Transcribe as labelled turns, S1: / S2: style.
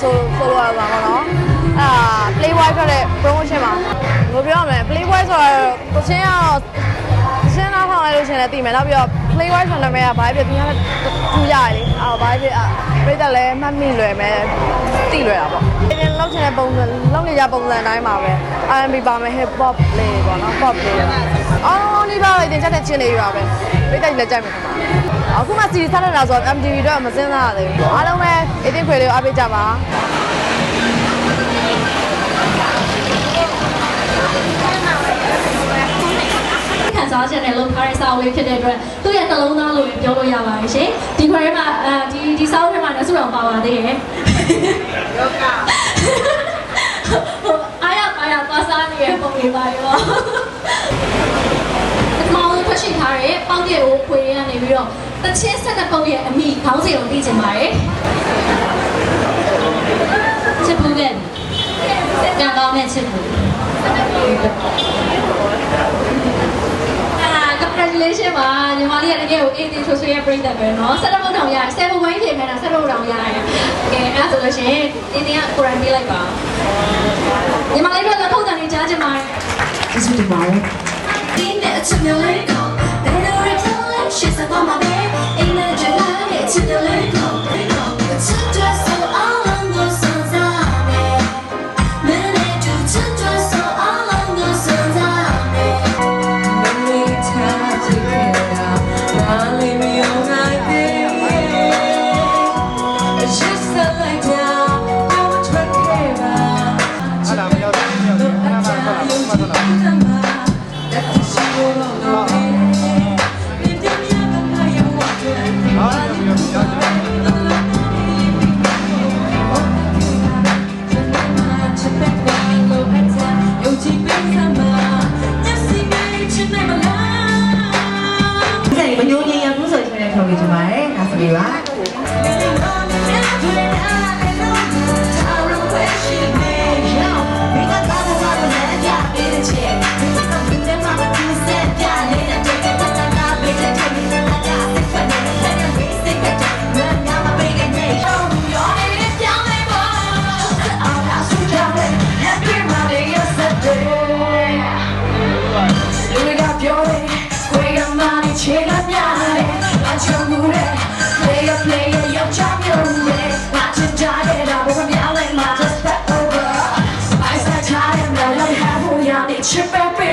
S1: ဆိုဆိုရမှာပေါ့နော်အာ Playboy ထွက်တဲ့ promotion မှာဘယ်လိုပြောရမလဲ Playboy ဆိုတော့ကိုချင်းကတော့ရှင်းလာထောင်လိုက်လို့ရှရင်လည်းသိမယ်နောက်ပြီးတော့ Playboy ဆိုတဲ့နာမည်ကဘာဖြစ်သူများထူကြရလေအော်ဘာဖြစ်อ่ะပြိတ္တလည်းမှတ်မိလွယ်မယ်သိလွယ်တာပေါ့ဒီနေ့လောက်ချင်တဲ့ပုံစံလောက် နေကြပုံစံတိုင်းပါပဲ R&B ပါမယ် hip hop လေးပေါ့နော် pop လေးအားလုံးဒီပါလိုက်တင်ချက်တဲ့ချင်းလေးပါပဲပြိတ္တလည်းကြိုက်မှာပါအခုမှ series ဆက်နေတာဆိုတော့ MTV တော့မစင်းစားရသေးဘူးအားလုံးပဲအတင်းခွေလေးကိုအားပေးကြပါ
S2: ခံစားချက်နဲ့လုပ်ထားတဲ့စာအုပ်လေးဖြစ်တဲ့အတွက်သူ့ရဲ့နှလုံးသားလို့လည်းပြောလို့ရပါတယ်ရှင်ဒီခွဲထဲမှာအဲဒီဒီစာအုပ်ထဲမှာလည်းစုတော်ပါပါသေးတယ်ယောဂဟိုအားရပါရသွားစားနေတဲ့ပုံလေးပါရောမောင်ဖရှိထားတဲ့ ပေါင်းပြည့်ကိုခွေရနေပြီးတော့တချင်းဆက်တဲ့ပုံရဲ့အမိခေါင်းစဉ်ကိုသိချင်ပါတယ်ချစ်ဘူးကပြန်ကောင်းတဲ့ချစ်ဘူး အာ congratulation ပါညီမလေးကတကယ်ကိုအေးသေးဆွဆွရဲ့ပြိတ္တပဲเนาะဆက်တော့တောင်ရတယ်7 wine ပြင်ခဲ့တာဆက်တော့တောင်ရတယ်ကဲအဲ့ဒါဆိုလို့ရှိရင်တင်းတင်းကကိုရန်ပေးလိုက်ပါညီမလေးတို့လက်ခုပ်တန်လေးကြားချင်ပါတယ်
S3: ကျေးဇူးတင်ပါတယ်
S4: ဒီနဲ့အချစ်မျိုး
S5: Kami Kak Sembilan.
S3: trip out, baby.